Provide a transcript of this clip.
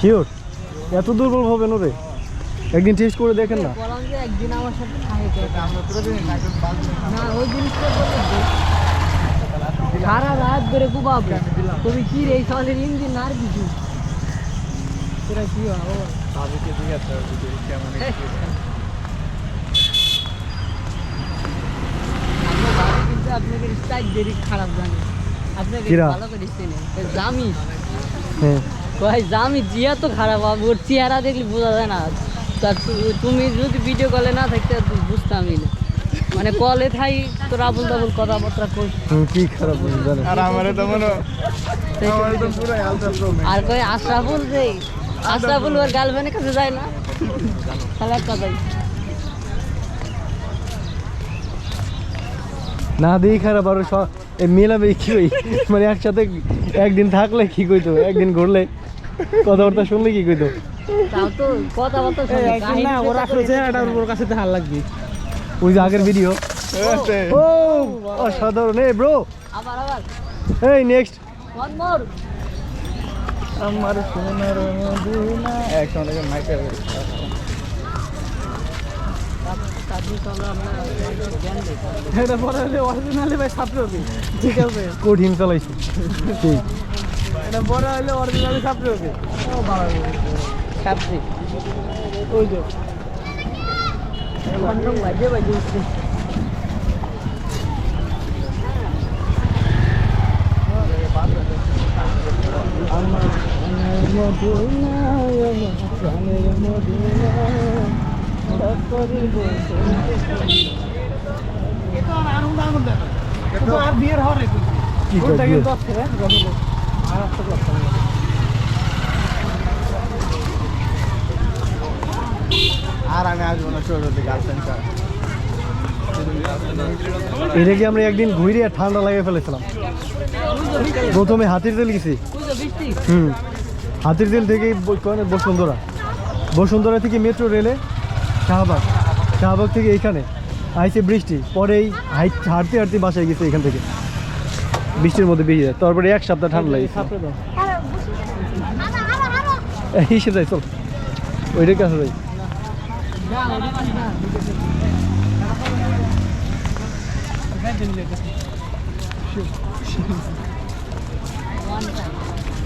Sure এত দুর্বল হবে না রে? একদিন টেস্ট করে দেখেন না। একদিন আমার সাথে না ওই জিনিসটা। সারা রাত ধরে কুবাবো তুমি কি রে? এই সলের ইঞ্জিন আর কিছু? তোরা কি হব? আপনাকে দেরি খারাপ জানি। আপনাকে ভালো করে চেনে। জামি। হ্যাঁ। ভাই জামি জিয়া তো খারাপ ওর চেহারা দেখলে বোঝা যায় না। তুমি যদি ভিডিও কলে না থাকতে তো বুঝতামই না। মানে কলে থাই তোর আবুল তাবুল কথাবার্তা কর কি খারাপ বুঝি আর আমারে তো মনে আমারে তো পুরো আর কই আশরাফুল রে আশরাফুল ওর গার্লফ্রেন্ডের কাছে যায় না? তাহলে কথাই না দিই খারাপ আরও মেলাবে কি ওই মানে একসাথে একদিন থাকলে কি কইতো? একদিন ঘুরলে কথাবার্তা শুনলে কি কইতো? ওই যে আগের ভিডিও ও অসাধারণ। এই ব্রো আবার আবার। এই নেক্সট আমার সোনার মদিনা একসঙ্গে মাইকে এটা পরে হলে অরিজিনালি ভাই ঠিক আছে। কঠিন চালাইছি ঠিক এটা বড় হলে অরিজিনালি ছাত্র হবে ছাত্রী। ওই যে। ঘন্টং বাজে বাজে উঠছে এটা আর আমি আসব না এটা কি আমরা একদিন ঘুরে ঠান্ডা লাগিয়ে ফেলেছিলাম? প্রথমে হাতির তেল গেছি। হুম। হাতির তেল থেকে বসুন্ধরা। বসুন্ধরা থেকে মেট্রো রেলে শাহবাগ। শাহবাগ থেকে এইখানে। আইছে বৃষ্টি পরে এই হাইট- হাঁটতে হাঁটতে বাসায় গেছে এখান থেকে। বৃষ্টির মধ্যে বেরিয়ে যায়। তারপরে এক সপ্তাহ ঠান্ডা লাগে হিসেবে যাই চল। ওইটার কাছে যাই ওয়ান টাইম